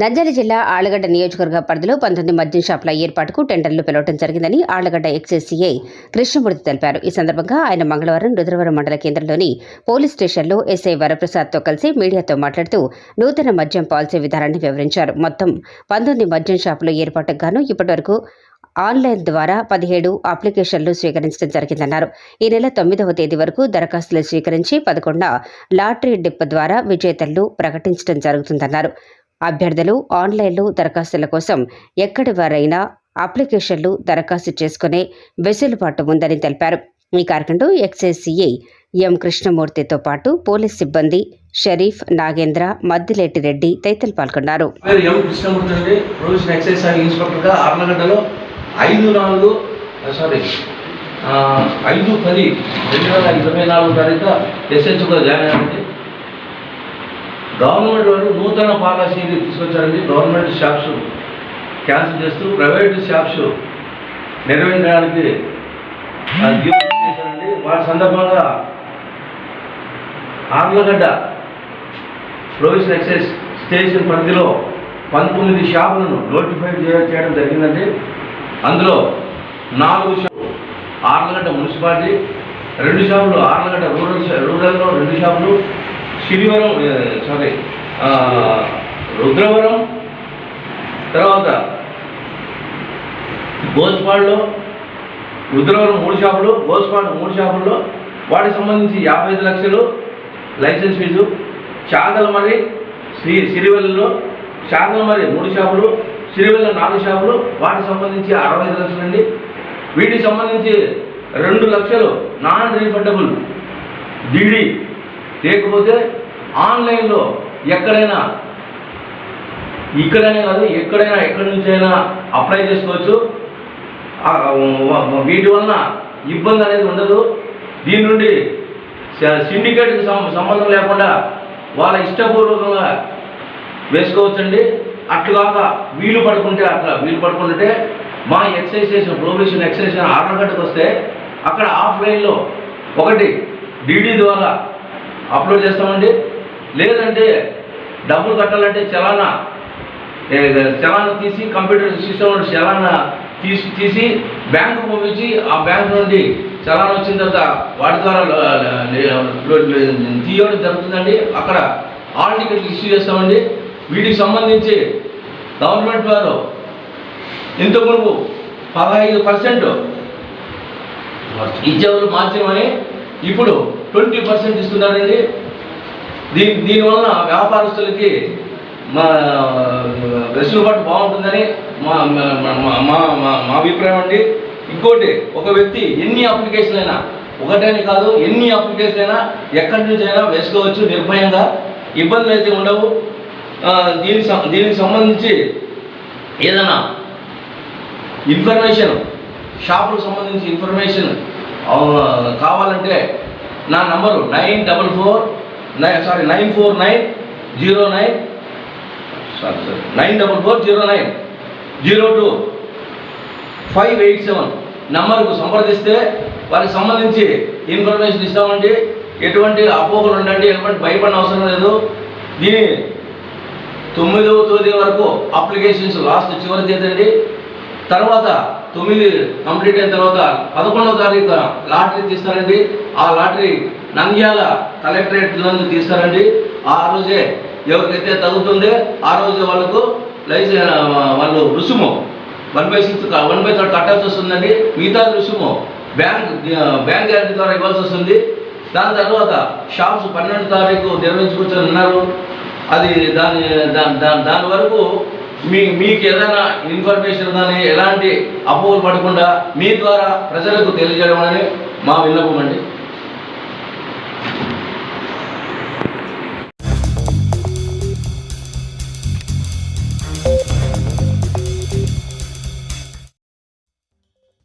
నంద్యాల జిల్లా ఆళ్ళగడ్డ నియోజకవర్గ పరిధిలో పంతొమ్మిది మద్యం షాపుల ఏర్పాటుకు టెండర్లు పిలవడం జరిగిందని ఆళ్ళగడ్డ ఎక్సైజ్ సీఐ కృష్ణమూర్తి తెలిపారు. ఈ సందర్భంగా ఆయన మంగళవారం రుద్రవరం మండల కేంద్రంలోని పోలీస్ స్టేషన్లో ఎస్ఐ వరప్రసాద్తో కలిసి మీడియాతో మాట్లాడుతూ నూతన మద్యం పాలసీ విధానాన్ని వివరించారు. మొత్తం పంతొమ్మిది మద్యం షాపులు ఏర్పాటుకు గాను ఇప్పటివరకు ఆన్లైన్ ద్వారా పదిహేడు అప్లికేషన్లు స్వీకరించడం జరిగిందన్నారు. ఈ నెల తొమ్మిదవ తేదీ వరకు దరఖాస్తులు స్వీకరించి పదకొండ లాటరీ డిప్ ద్వారా విజేతలను ప్రకటించడం జరుగుతుందన్నారు. అభ్యర్థులు ఆన్లైన్లో దరఖాస్తుల కోసం ఎక్కడి వారైనా అప్లికేషన్లు దరఖాస్తు చేసుకునే వెసులుబాటు ఉందని తెలిపారు. ఈ కార్యక్రమంలో ఎక్సైజ్ ఎం కృష్ణమూర్తితో పాటు పోలీస్ సిబ్బంది షరీఫ్ నాగేంద్ర మద్దిలేటి రెడ్డి తదితరులు పాల్గొన్నారు. ఐదు పది రెండు వేల ఇరవై నాలుగు తారీఖు ఎస్హెచ్గా జాయిన్ అయ్యండి గవర్నమెంట్ వారు నూతన పాలసీని తీసుకొచ్చారండి గవర్నమెంట్ షాప్స్ క్యాన్సిల్ చేస్తూ ప్రైవేట్ షాప్స్ నిర్వహించడానికి ఆ, చేశారండి సందర్భంగా ఆర్లగడ్డ ప్రొవిజన్ ఎక్సైజ్ స్టేషన్ పరిధిలో పంతొమ్మిది షాపులను నోటిఫై చేయడం జరిగిందండి. అందులో నాలుగు షాపులు ఆర్లగడ్డ మున్సిపాలిటీ రెండు షాపులు ఆర్లగడ్డ రూరల్ రూరల్లో రెండు షాపులు శిరివరం సారీ రుద్రవరం తర్వాత గోస్పాడ్లో రుద్రవరం మూడు షాపులు గోస్పాడ్ మూడు షాపుల్లో వాటికి సంబంధించి యాభై ఐదు లక్షలు లైసెన్స్ ఫీజు. చాగలమరి శ్రీ సిరివెల్లలో చాగలమరి మూడు షాపులు సిరివెల్ల నాలుగు షాపులు వాటికి సంబంధించి అరవై ఐదు లక్షలు అండి. వీటికి సంబంధించి రెండు లక్షలు నాన్ రీఫండబుల్ డీడీ. లేకపోతే ఆన్లైన్లో ఎక్కడైనా ఇక్కడనే కాదు ఎక్కడైనా ఎక్కడి నుంచైనా అప్లై చేసుకోవచ్చు. వీటి వలన ఇబ్బంది అనేది ఉండదు. దీని నుండి సిండికేట్కి సంబంధం లేకుండా వాళ్ళ ఇష్టపూర్వకంగా వేసుకోవచ్చండి. అట్లుగాక వీలు పడుకుంటే అట్లా వీలు పడుకుంటే మా ఎక్సైజ్ చేసిన ప్రొబేషన్ ఎక్సైజ్ చేసిన ఆర్డర్గడ్డకు వస్తే అక్కడ ఆఫ్లైన్లో ఒకటి డీడీ ద్వారా అప్లోడ్ చేస్తామండి. లేదంటే డబ్బులు కట్టాలంటే చలానా చలానా తీసి కంప్యూటర్ సిస్టమ్ చలానా తీసి తీసి బ్యాంకు పంపించి ఆ బ్యాంక్ నుండి చలానా వచ్చిన తర్వాత వాటి ద్వారా తీయడం జరుగుతుందండి. అక్కడ ఆల్ టికెట్లు ఇష్యూ చేస్తామండి. వీటికి సంబంధించి గవర్నమెంట్ వారు ఇంతకుముందు పదహైదు పర్సెంట్ ఇచ్చేవాళ్ళు మార్చమని ఇప్పుడు ట్వంటీ పర్సెంట్ ఇస్తున్నారండి. దీని దీనివల్ల వ్యాపారస్తులకి మా వెసులుబాటు బాగుంటుందని మా మా- మా- మా అభిప్రాయం అండి. ఇంకోటి ఒక వ్యక్తి ఎన్ని అప్లికేషన్ అయినా ఒకటేనే కాదు ఎన్ని అప్లికేషన్ అయినా ఎక్కడి నుంచి అయినా వేసుకోవచ్చు నిర్భయంగా. ఇబ్బందులు అయితే ఉండవు. దీనికి సం- దీనికి సంబంధించి ఏదైనా ఇన్ఫర్మేషన్ షాపులకు సంబంధించి ఇన్ఫర్మేషన్ కావాలంటే నా number nine double four nine sorry nine four nine zero nine sorry sorry nine double four zero nine zero two five eight seven నెంబర్కు సంప్రదిస్తే వారికి సంబంధించి ఇన్ఫర్మేషన్ ఇస్తామండి. ఎటువంటి అపోహలు ఉండండి ఎటువంటి భయపడిన అవసరం లేదు. దీని తొమ్మిదవ తేదీ వరకు అప్లికేషన్స్ లాస్ట్ చివరి తేదీ అండి. తర్వాత తొమ్మిది కంప్లీట్ అయిన తర్వాత పదకొండవ తారీఖు లాటరీ తీస్తారండి. ఆ లాటరీ నంద్యాల కలెక్టరేట్ నందు తీస్తారండి. ఆ రోజే ఎవరికైతే తగ్గుతుందో ఆ రోజే వాళ్ళకు లైసెన్స్ వాళ్ళు రుసుము one by six one by third కట్టాల్సి వస్తుందండి. మిగతా రుసుము బ్యాంక్ బ్యాంక్ గ్యారెంటీ ద్వారా ఇవ్వాల్సి వస్తుంది. దాని తర్వాత షాప్స్ పన్నెండు తారీఖు నిర్వహించుకోవచ్చని ఉన్నారు అది దాని దాని దాని దాని వరకు మీ మీకు ఏదైనా ఇన్ఫర్మేషన్ కానీ ఎలాంటి అపోహలు పడకుండా మీ ద్వారా ప్రజలకు తెలియజేయడం అని మా విన్నపం అండి.